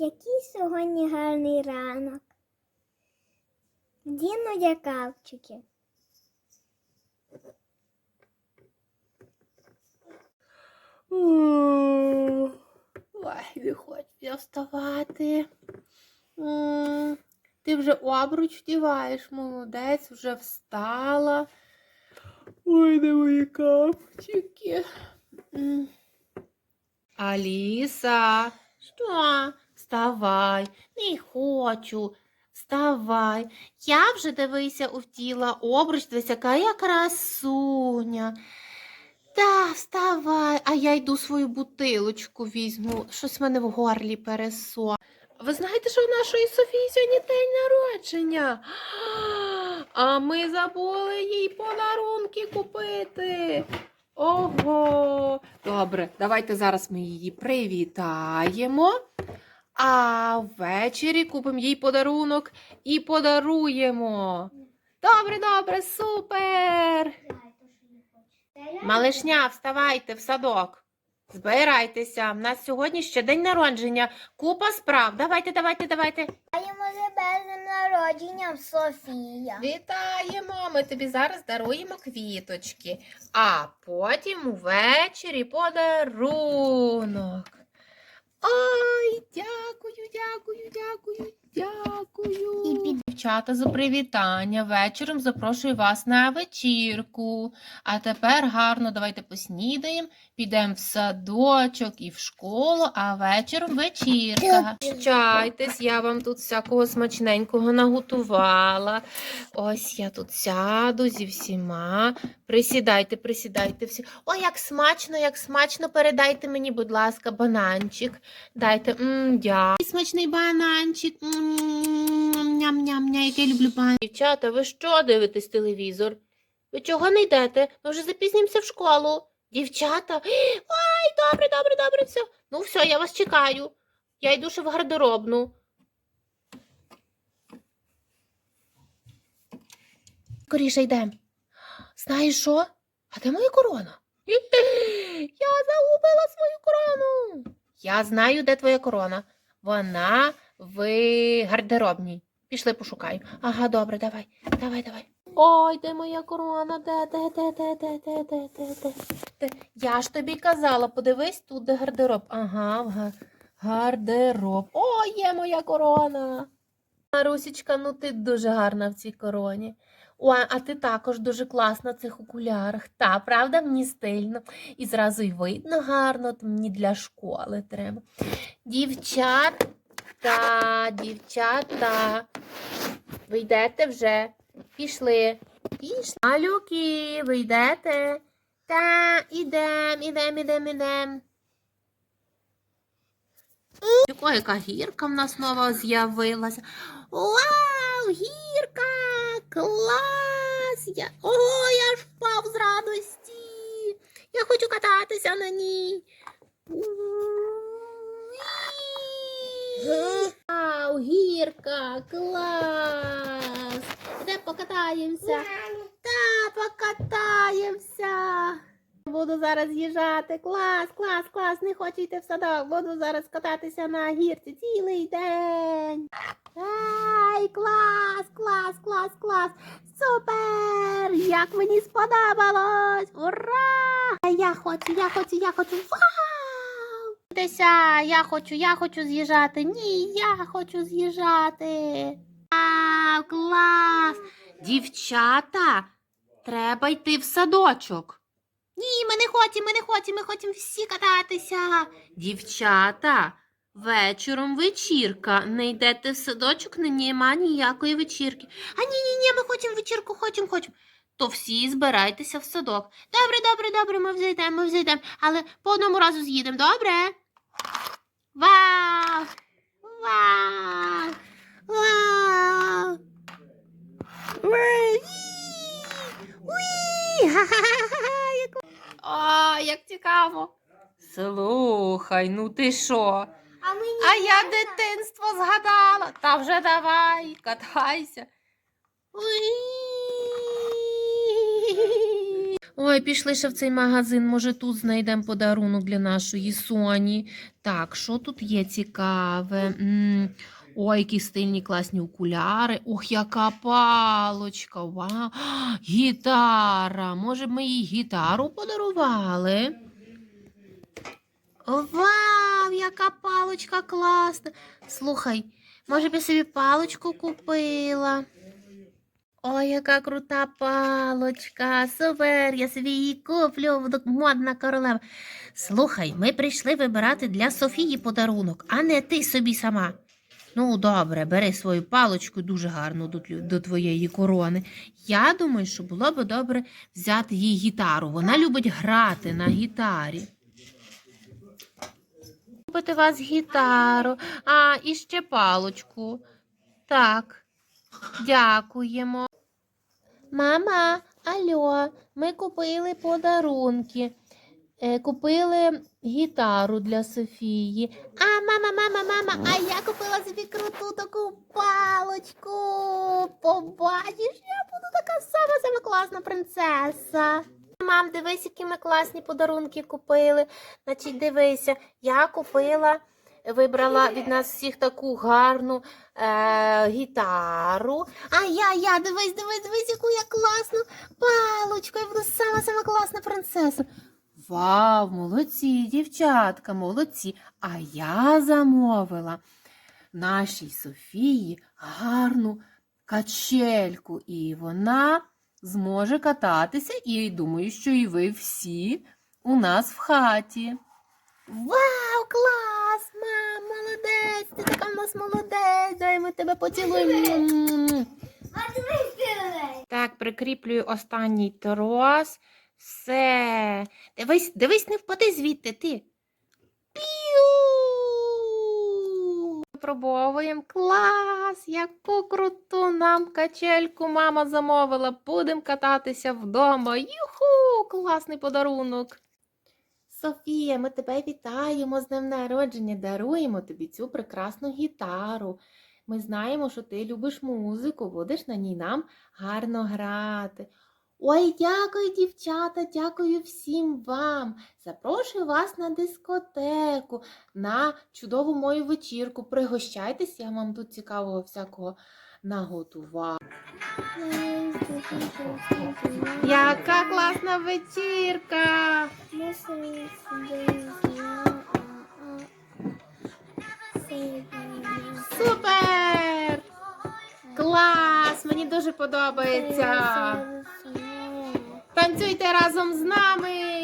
який сьогодні гарний ранок. Діно якавчики. Ой, не хочу я вставати. Ти вже обруч вдіваєш, молодець, вже встала. Ой, де мої капчики. Аліса, що? Вставай, не хочу. Вставай. Я вже дивися увтіла обруч, дивись, яка красуня. Та, вставай, а я йду свою бутилочку візьму. Щось в мене в горлі пересо. Ви знаєте, що у нашої Софії сьогодні день народження? А ми забули їй подарунки купити. Ого. Добре, давайте зараз ми її привітаємо. А ввечері купимо їй подарунок і подаруємо. Добре, добре, супер! Малишня, вставайте в садок. Збирайтеся. У нас сьогодні ще день народження. Купа справ. Давайте, давайте, давайте. Вітаємо тебе з днем народження, Софія. Вітаємо! Ми тобі зараз даруємо квіточки, а потім увечері подарунок. Quần. Дівчата за привітання. Вечором запрошую вас на вечірку. А тепер гарно давайте поснідаємо, підемо в садочок і в школу, а вечором вечірка. Чайтесь, я вам тут всякого смачненького наготувала. Ось я тут сяду зі всіма. Присідайте, присідайте всі. Ой, як смачно, як смачно. Передайте мені, будь ласка, бананчик. Дайте. М, дякую. Смачний бананчик. М, Ням-ням-ням, як я люблю бананчик. Дівчата, ви що дивитесь телевізор? Ви чого не йдете? Ми вже запізнімося в школу. Дівчата. Ой, добре, добре, добре, все. Ну все, я вас чекаю. Я йду ще в гардеробну. Скоріше йдемо. Знаєш що? А де моя корона? Я загубила свою корону. Я знаю, де твоя корона. Вона в гардеробній. Пішли пошукаємо. Ага, добре, давай, давай, давай. Ой, де моя корона? Де, де, де, де, де, де, де, де, де, де? Я ж тобі казала, подивись тут, де гардероб. Ага, гардероб. О, є моя корона. Марусічка, ну ти дуже гарна в цій короні. Ой, а ти також дуже класна в цих окулярах. Та, правда, мені стильно. І зразу й видно гарно, то мені для школи треба. Дівчата, дівчата, ви йдете вже? Пішли. Пішли. Малюки, ви йдете? Та, ідем, ідем, ідем, ідем. Яка яка гірка в нас нова з'явилася. Вау, гірка! Клас! Я... Ого, я ж впав з радості. Я хочу кататися на ній. Гірка, клас! Де покатаємося? Та, покатаємося. Буду зараз їжджати. Клас, клас, клас. Не хочу йти в садок. Буду зараз кататися на гірці цілий день. Ай, клас, клас, клас, клас. Супер! Як мені сподобалось! Ура! Я хочу, я хочу, я хочу. Вау! Деся, я хочу, я хочу з'їжджати. Ні, я хочу з'їжджати. Вау, клас! Дівчата, треба йти в садочок. Ні, ми не хочемо, ми не хочемо, ми хочемо всі кататися. Дівчата, вечором вечірка. Не йдете в садочок, не нема ніякої вечірки. А ні, ні, ні, ми хочемо вечірку, хочемо, хочемо. То всі збирайтеся в садок. Добре, добре, добре, ми вже йдемо, ми вже йдемо. Але по одному разу з'їдемо, добре? Вау! Вау! Вау! Уі! Уі! Ха-ха-ха! Як... А, як цікаво. Слухай, ну ти що? А мені А я дитинство згадала. Та вже давай, катайся. Ой, пішли ще в цей магазин. Може, тут знайдемо подарунок для нашої Соні. Так, що тут є цікаве? м Ой, які стильні класні окуляри. Ох, яка палочка. Вау. Гітара. Може, б ми їй гітару подарували? Вау, яка палочка класна. Слухай, може б я собі палочку купила? Ой, яка крута палочка. Супер, я собі її куплю, модна королева. Слухай, ми прийшли вибирати для Софії подарунок, а не ти собі сама. Ну, добре, бери свою палочку дуже гарну до, до твоєї корони. Я думаю, що було б добре взяти їй гітару. Вона любить грати на гітарі. Купити вас гітару, а і ще палочку. Так, дякуємо. Мама, алло, ми купили подарунки. Е, купили гітару для Софії. А, мама, мама, мама, а я купила собі круту таку палочку. Побачиш, я буду така сама сама класна принцеса. Мам, дивись, які ми класні подарунки купили. Значить, дивися, я купила, вибрала від нас всіх таку гарну е, гітару. А я, я, дивись, дивись, дивись, яку я класну палочку. Я буду сама сама класна принцеса. Вау, молодці, дівчатка, молодці. А я замовила нашій Софії гарну качельку, і вона зможе кататися, і думаю, що і ви всі у нас в хаті. Вау, клас! Мам, молодець! Ти така в нас молодець! Дай ми тебе поцілуємо. Так, прикріплюю останній трос. Все. Дивись, дивись, не впади звідти ти. Піу! Випробовуємо. Клас! Яку круту нам качельку мама замовила. Будемо кататися вдома. Юху! Класний подарунок. Софія, ми тебе вітаємо з днем народження. Даруємо тобі цю прекрасну гітару. Ми знаємо, що ти любиш музику, будеш на ній нам гарно грати. Ой, дякую, дівчата, дякую всім вам. Запрошую вас на дискотеку, на чудову мою вечірку. Пригощайтесь, я вам тут цікавого всякого наготувала. Яка класна вечірка! Супер! Клас! Мені дуже подобається. Танцюйте разом з нами.